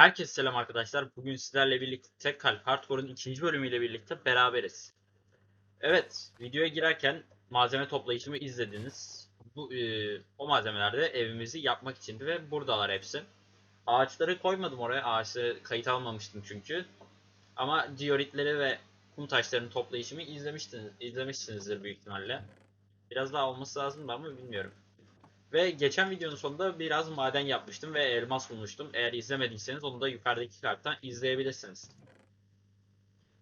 Herkese selam arkadaşlar. Bugün sizlerle birlikte Kalp Hardcore'un ikinci bölümüyle birlikte beraberiz. Evet, videoya girerken malzeme toplayışımı izlediniz. Bu e, o malzemeler de evimizi yapmak içindi ve buradalar hepsi. Ağaçları koymadım oraya. Ağaçları kayıt almamıştım çünkü. Ama dioritleri ve kum taşlarının toplayışımı izlemiştiniz, izlemişsinizdir büyük ihtimalle. Biraz daha olması lazım ama bilmiyorum. Ve geçen videonun sonunda biraz maden yapmıştım ve elmas bulmuştum. Eğer izlemediyseniz onu da yukarıdaki karttan izleyebilirsiniz.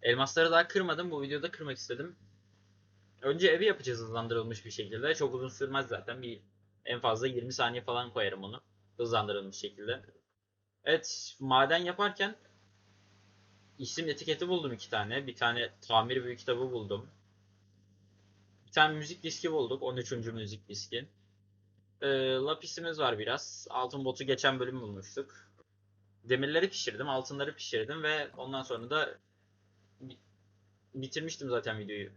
Elmasları daha kırmadım. Bu videoda kırmak istedim. Önce evi yapacağız hızlandırılmış bir şekilde. Çok uzun sürmez zaten. Bir en fazla 20 saniye falan koyarım onu. Hızlandırılmış şekilde. Evet, maden yaparken isim etiketi buldum iki tane. Bir tane tamir büyük kitabı buldum. Bir tane müzik diski bulduk. 13. müzik diski. E, lapisimiz var biraz. Altın botu geçen bölüm bulmuştuk. Demirleri pişirdim, altınları pişirdim ve ondan sonra da bi- bitirmiştim zaten videoyu.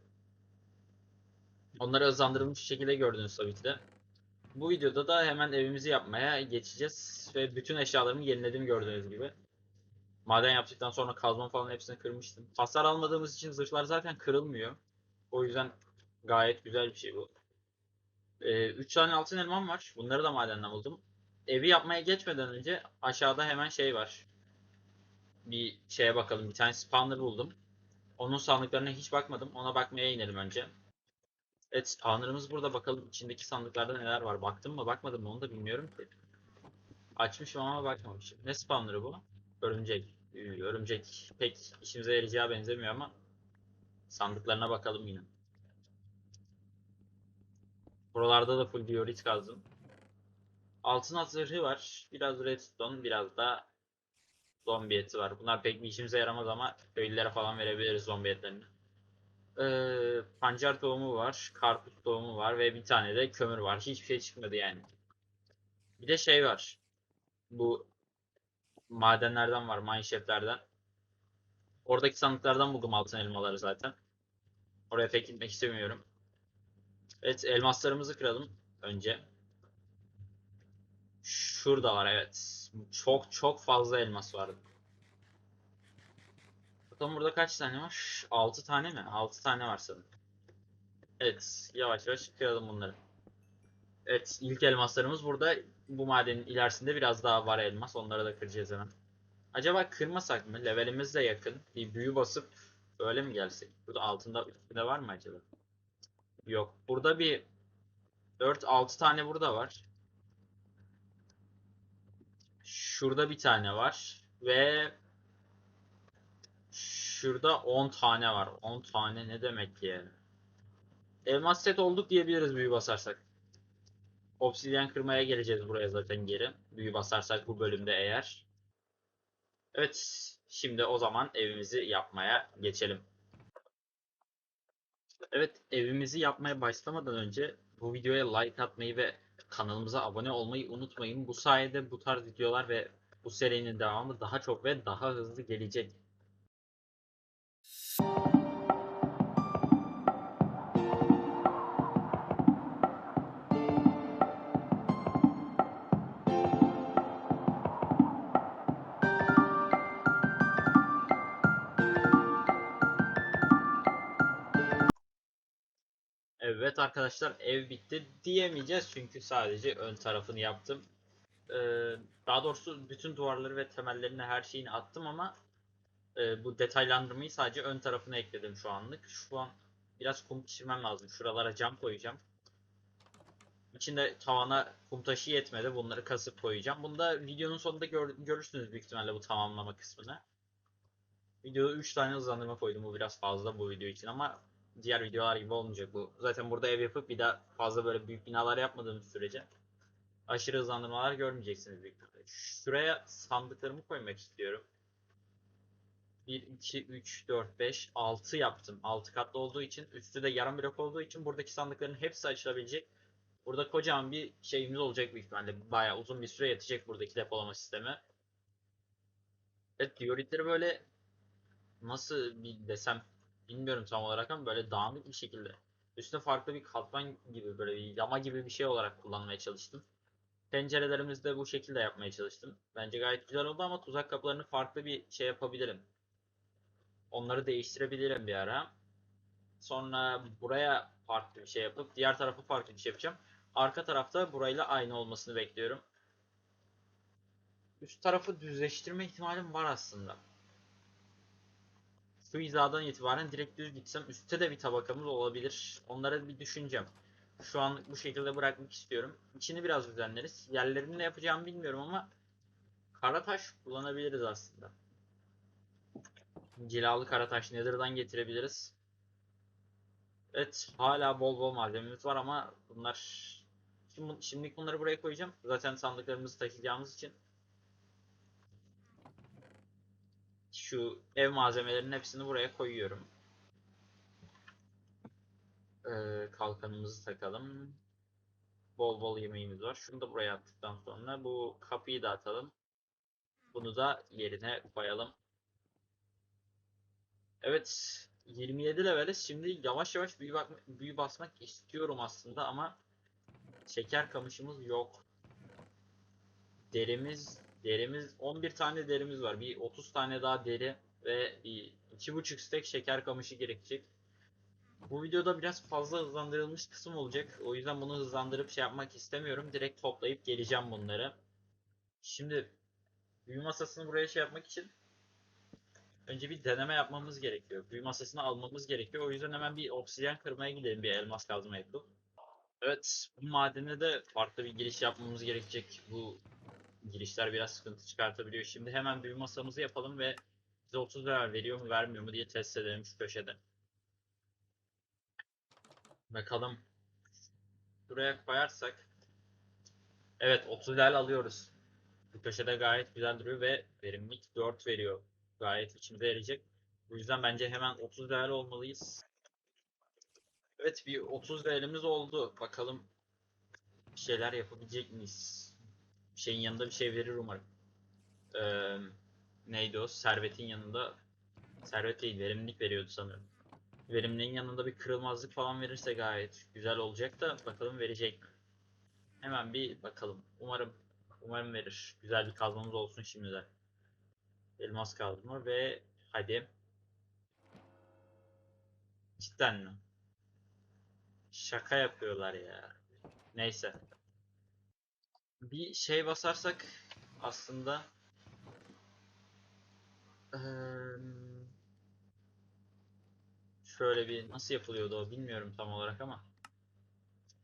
Onları hızlandırılmış şekilde gördünüz tabii ki de. Bu videoda da hemen evimizi yapmaya geçeceğiz ve bütün eşyalarımı yeniledim gördüğünüz gibi. Maden yaptıktan sonra kazma falan hepsini kırmıştım. Hasar almadığımız için zırhlar zaten kırılmıyor. O yüzden gayet güzel bir şey bu. 3 tane altın elmam var. Bunları da madenden buldum. Evi yapmaya geçmeden önce aşağıda hemen şey var. Bir şeye bakalım. Bir tane spawner buldum. Onun sandıklarına hiç bakmadım. Ona bakmaya inelim önce. Evet spawnerımız burada. Bakalım içindeki sandıklarda neler var. Baktım mı bakmadım mı onu da bilmiyorum ki. Açmışım ama bakmamışım. Ne spawnerı bu? Örümcek. Ee, Örümcek pek işimize yarayacağı benzemiyor ama sandıklarına bakalım yine. Buralarda da full diorit kazdım. Altın at var. Biraz redstone, biraz da zombi eti var. Bunlar pek bir işimize yaramaz ama köylülere falan verebiliriz zombi etlerini. Ee, pancar tohumu var, karpuz tohumu var ve bir tane de kömür var. Hiçbir şey çıkmadı yani. Bir de şey var. Bu madenlerden var, mineshaft'lerden. Oradaki sandıklardan buldum altın elmaları zaten. Oraya pek gitmek istemiyorum. Evet elmaslarımızı kıralım önce. Şurada var evet. Çok çok fazla elmas var. Bakalım burada kaç tane var? 6 tane mi? 6 tane var sanırım. Evet yavaş yavaş kıralım bunları. Evet ilk elmaslarımız burada. Bu madenin ilerisinde biraz daha var elmas. Onları da kıracağız hemen. Acaba kırmasak mı? Levelimiz de yakın. Bir büyü basıp öyle mi gelsek? Burada altında üstünde var mı acaba? Yok. Burada bir 4-6 tane burada var. Şurada bir tane var. Ve şurada 10 tane var. 10 tane ne demek ya? Elmas set olduk diyebiliriz büyü basarsak. Obsidyen kırmaya geleceğiz buraya zaten geri. Büyü basarsak bu bölümde eğer. Evet. Şimdi o zaman evimizi yapmaya geçelim. Evet, evimizi yapmaya başlamadan önce bu videoya like atmayı ve kanalımıza abone olmayı unutmayın. Bu sayede bu tarz videolar ve bu serinin devamı daha çok ve daha hızlı gelecek. Arkadaşlar ev bitti diyemeyeceğiz çünkü sadece ön tarafını yaptım. Ee, daha doğrusu bütün duvarları ve temellerini her şeyini attım ama e, bu detaylandırmayı sadece ön tarafına ekledim şu anlık. Şu an biraz kum pişirmem lazım. Şuralara cam koyacağım. İçinde tavana kum taşı yetmedi. Bunları kasıp koyacağım. Bunu da videonun sonunda gör- görürsünüz büyük ihtimalle bu tamamlama kısmını. Videoda 3 tane hızlandırma koydum. Bu biraz fazla bu video için ama diğer videolar gibi olmayacak bu. Zaten burada ev yapıp bir daha fazla böyle büyük binalar yapmadığımız sürece aşırı hızlandırmalar görmeyeceksiniz büyük ihtimalle. Şuraya sandıklarımı koymak istiyorum. 1, 2, 3, 4, 5, 6 yaptım. 6 katlı olduğu için, üstü de yarım blok olduğu için buradaki sandıkların hepsi açılabilecek. Burada kocaman bir şeyimiz olacak büyük ihtimalle. Bayağı uzun bir süre yetecek buradaki depolama sistemi. Evet, dioritleri böyle nasıl bir desem bilmiyorum tam olarak ama böyle dağınık bir şekilde üstüne farklı bir katman gibi böyle bir yama gibi bir şey olarak kullanmaya çalıştım. Pencerelerimizi de bu şekilde yapmaya çalıştım. Bence gayet güzel oldu ama tuzak kapılarını farklı bir şey yapabilirim. Onları değiştirebilirim bir ara. Sonra buraya farklı bir şey yapıp diğer tarafa farklı bir şey yapacağım. Arka tarafta burayla aynı olmasını bekliyorum. Üst tarafı düzleştirme ihtimalim var aslında. Şu hizadan itibaren direkt düz gitsem üstte de bir tabakamız olabilir. Onlara bir düşüneceğim. Şu anlık bu şekilde bırakmak istiyorum. İçini biraz düzenleriz. Yerlerini ne yapacağımı bilmiyorum ama kara taş kullanabiliriz aslında. Cilalı kara taş Nether'dan getirebiliriz. Evet hala bol bol malzememiz var ama bunlar şimdi şimdilik bunları buraya koyacağım. Zaten sandıklarımızı taşıyacağımız için şu ev malzemelerinin hepsini buraya koyuyorum. Ee, kalkanımızı takalım. Bol bol yemeğimiz var. Şunu da buraya attıktan sonra bu kapıyı da atalım. Bunu da yerine koyalım. Evet 27 leveliz. Şimdi yavaş yavaş büyü, bak büyü basmak istiyorum aslında ama şeker kamışımız yok. Derimiz derimiz 11 tane derimiz var. Bir 30 tane daha deri ve bir 2,5 stek şeker kamışı gerekecek. Bu videoda biraz fazla hızlandırılmış kısım olacak. O yüzden bunu hızlandırıp şey yapmak istemiyorum. Direkt toplayıp geleceğim bunları. Şimdi büyü masasını buraya şey yapmak için önce bir deneme yapmamız gerekiyor. Büyü masasını almamız gerekiyor. O yüzden hemen bir obsidyen kırmaya gidelim. Bir elmas kazma yapıp. Evet, bu madene de farklı bir giriş yapmamız gerekecek. Bu girişler biraz sıkıntı çıkartabiliyor. Şimdi hemen büyü masamızı yapalım ve bize 30 lira veriyor mu vermiyor mu diye test edelim şu köşede. Bakalım. Buraya koyarsak. Evet 30 lira alıyoruz. Bu köşede gayet güzel duruyor ve verimlilik 4 veriyor. Gayet içimize yarayacak. Bu yüzden bence hemen 30 değerli olmalıyız. Evet bir 30 değerimiz oldu. Bakalım bir şeyler yapabilecek miyiz? Bir şeyin yanında bir şey verir umarım. Ee, neydi o? Servetin yanında servet değil verimlilik veriyordu sanırım. Verimliliğin yanında bir kırılmazlık falan verirse gayet güzel olacak da bakalım verecek mi? Hemen bir bakalım. Umarım umarım verir. Güzel bir kazmamız olsun şimdiden. Elmas kazma ve hadi. Cidden mi? Şaka yapıyorlar ya. Neyse. Bir şey basarsak aslında şöyle bir nasıl yapılıyordu o bilmiyorum tam olarak ama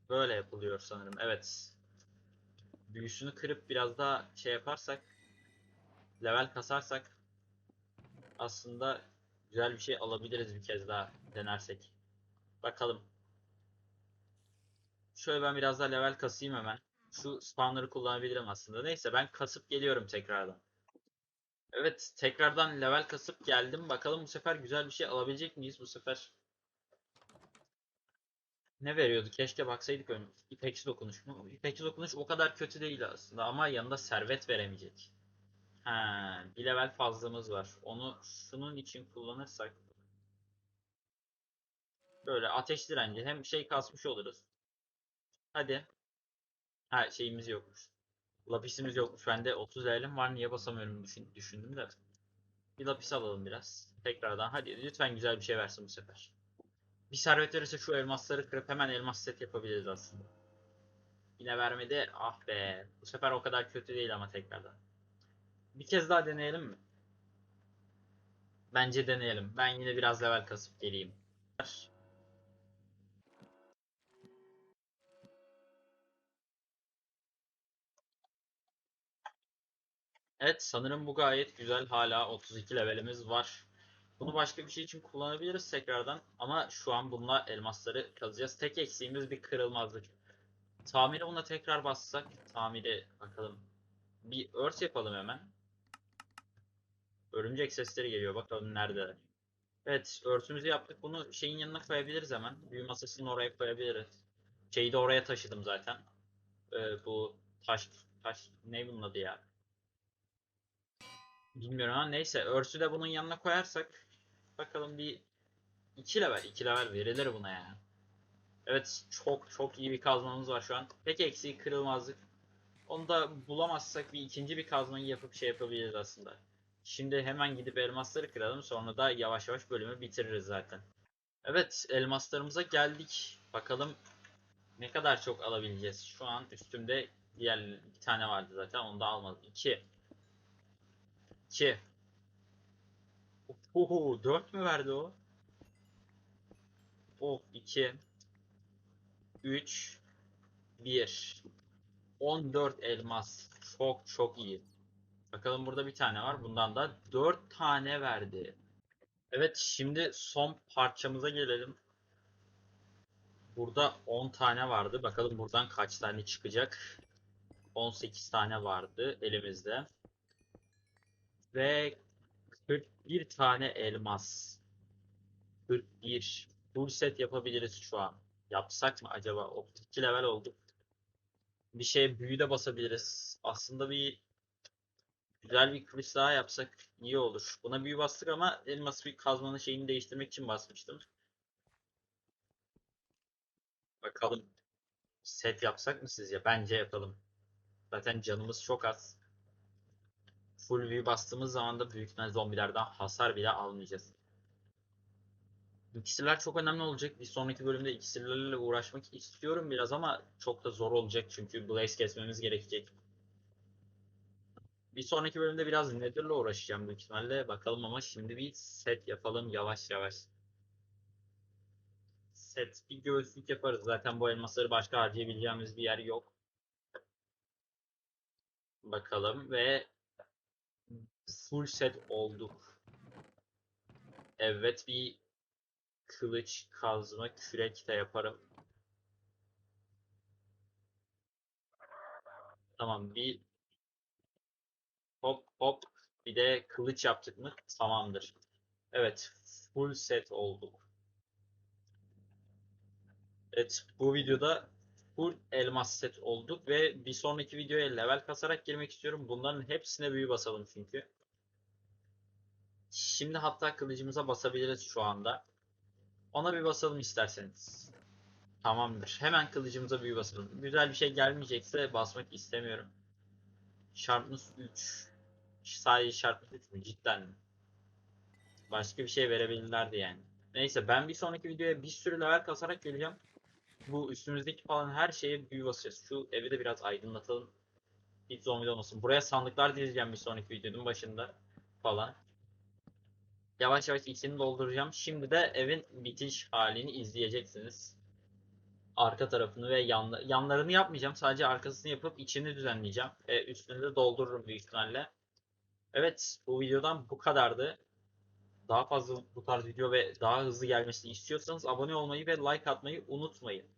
böyle yapılıyor sanırım. Evet. Büyüsünü kırıp biraz daha şey yaparsak level kasarsak aslında güzel bir şey alabiliriz bir kez daha denersek. Bakalım. Şöyle ben biraz daha level kasayım hemen. Şu spawner'ı kullanabilirim aslında. Neyse ben kasıp geliyorum tekrardan. Evet tekrardan level kasıp geldim. Bakalım bu sefer güzel bir şey alabilecek miyiz bu sefer? Ne veriyordu? Keşke baksaydık önce. İpeksi dokunuş mu? İpeksi dokunuş o kadar kötü değil aslında ama yanında servet veremeyecek. Ha, bir level fazlamız var. Onu şunun için kullanırsak böyle ateş direnci hem şey kasmış oluruz. Hadi. Ha şeyimiz yokmuş. Lapisimiz yokmuş. Bende 30 elim var. Niye basamıyorum düşün, düşündüm de. Bir lapis alalım biraz. Tekrardan. Hadi lütfen güzel bir şey versin bu sefer. Bir servet verirse şu elmasları kırıp hemen elmas set yapabiliriz aslında. Yine vermedi. Ah be. Bu sefer o kadar kötü değil ama tekrardan. Bir kez daha deneyelim mi? Bence deneyelim. Ben yine biraz level kasıp geleyim. Evet sanırım bu gayet güzel. Hala 32 levelimiz var. Bunu başka bir şey için kullanabiliriz tekrardan. Ama şu an bununla elmasları kazacağız. Tek eksiğimiz bir kırılmazlık. Tamiri buna tekrar bassak. Tamiri bakalım. Bir örs yapalım hemen. Örümcek sesleri geliyor. Bakalım neredeler. Evet örsümüzü yaptık. Bunu şeyin yanına koyabiliriz hemen. Büyü masasını oraya koyabiliriz. Şeyi de oraya taşıdım zaten. Ee, bu taş taş ne bunun adı ya? Bilmiyorum ama neyse örsü de bunun yanına koyarsak bakalım bir 2 level 2 level verilir buna ya. Evet çok çok iyi bir kazmamız var şu an. Tek eksiği kırılmazlık. Onu da bulamazsak bir ikinci bir kazmayı yapıp şey yapabiliriz aslında. Şimdi hemen gidip elmasları kıralım sonra da yavaş yavaş bölümü bitiririz zaten. Evet elmaslarımıza geldik. Bakalım ne kadar çok alabileceğiz. Şu an üstümde diğer bir tane vardı zaten onu da almadım. 2 2 Oho 4 mü verdi o? Of 2 3 1 14 elmas. Çok çok iyi. Bakalım burada bir tane var. Bundan da 4 tane verdi. Evet şimdi son parçamıza gelelim. Burada 10 tane vardı. Bakalım buradan kaç tane çıkacak. 18 tane vardı elimizde. Ve 41 tane elmas. 41. Full set yapabiliriz şu an. Yapsak mı acaba? 32 level olduk. Bir şeye büyü de basabiliriz. Aslında bir güzel bir kılıç daha yapsak iyi olur. Buna büyü bastık ama elmas bir kazmanın şeyini değiştirmek için basmıştım. Bakalım set yapsak mı sizce? Bence yapalım. Zaten canımız çok az. Full büyü bastığımız zaman da büyük ihtimalle zombilerden hasar bile almayacağız. İksirler çok önemli olacak. Bir sonraki bölümde iksirlerle uğraşmak istiyorum biraz ama çok da zor olacak çünkü Blaze kesmemiz gerekecek. Bir sonraki bölümde biraz Nether'la uğraşacağım büyük ihtimalle. Bakalım ama şimdi bir set yapalım yavaş yavaş. Set bir göğüslük yaparız. Zaten bu elmasları başka harcayabileceğimiz bir yer yok. Bakalım ve full set olduk. Evet bir kılıç, kazma, kürek de yaparım. Tamam bir hop hop bir de kılıç yaptık mı tamamdır. Evet full set olduk. Evet bu videoda full elmas set olduk ve bir sonraki videoya level kasarak girmek istiyorum. Bunların hepsine büyü basalım çünkü. Şimdi hatta kılıcımıza basabiliriz şu anda. Ona bir basalım isterseniz. Tamamdır. Hemen kılıcımıza büyü basalım. Güzel bir şey gelmeyecekse basmak istemiyorum. Sharpness 3. Sadece Sharpness 3 mü? Cidden mi? Başka bir şey verebilirlerdi yani. Neyse ben bir sonraki videoya bir sürü level kasarak geleceğim. Bu üstümüzdeki falan her şeye büyü basacağız. Şu evi de biraz aydınlatalım. Hiç zombi olmasın. Buraya sandıklar dizeceğim bir sonraki videonun başında falan. Yavaş yavaş içini dolduracağım. Şimdi de evin bitiş halini izleyeceksiniz. Arka tarafını ve yanla- yanlarını yapmayacağım. Sadece arkasını yapıp içini düzenleyeceğim. Ve üstünü de doldururum büyük ihtimalle. Evet bu videodan bu kadardı. Daha fazla bu tarz video ve daha hızlı gelmesini istiyorsanız abone olmayı ve like atmayı unutmayın.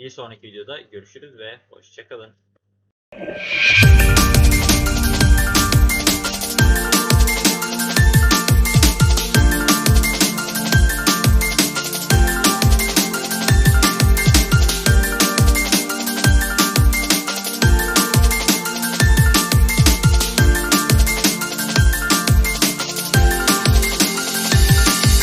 Bir sonraki videoda görüşürüz ve hoşçakalın.